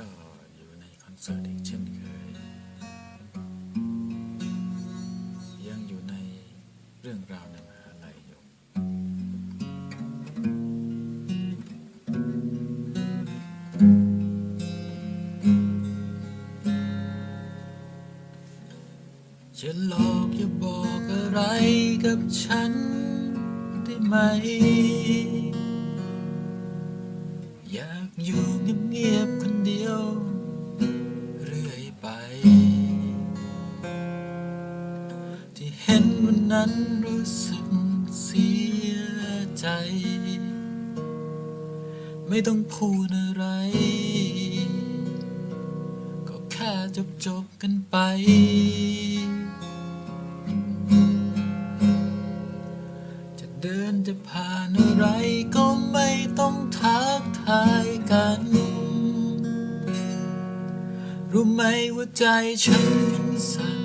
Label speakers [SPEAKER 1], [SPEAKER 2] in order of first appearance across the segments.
[SPEAKER 1] ก็อยู่ในคอนเสิร์ตอีกเช่นเคย ยังอยู่ในเรื่องราวในมหาลัยอยู่จะหลอกอย่าบอกอะไรกับฉันได้ไหม อยากอยู่เงียบ นั้นรู้สึกเสียใจ ไม่ต้องพูดอะไร ก็แค่จบจบกันไป จะเดินจะผ่านอะไรก็ไม่ต้องทักทายกัน รู้ไหมว่าใจฉันมันสั่น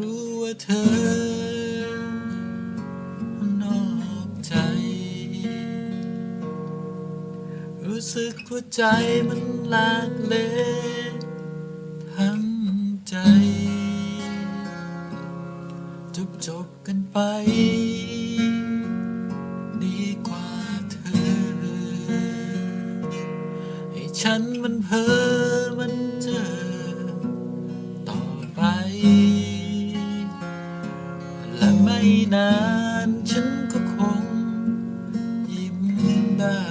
[SPEAKER 1] รู้ว่าเธอนอกใจ รู้สึกว่าใจมันลากเลทั้งใจ จบจบกันไป ดีกว่าเธอ ให้ฉันมันเพ้อ และไม่นานฉันก็คงยิ้มได้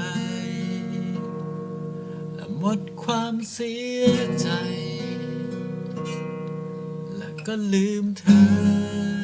[SPEAKER 1] และหมดความเสียใจ และก็ลืมเธอ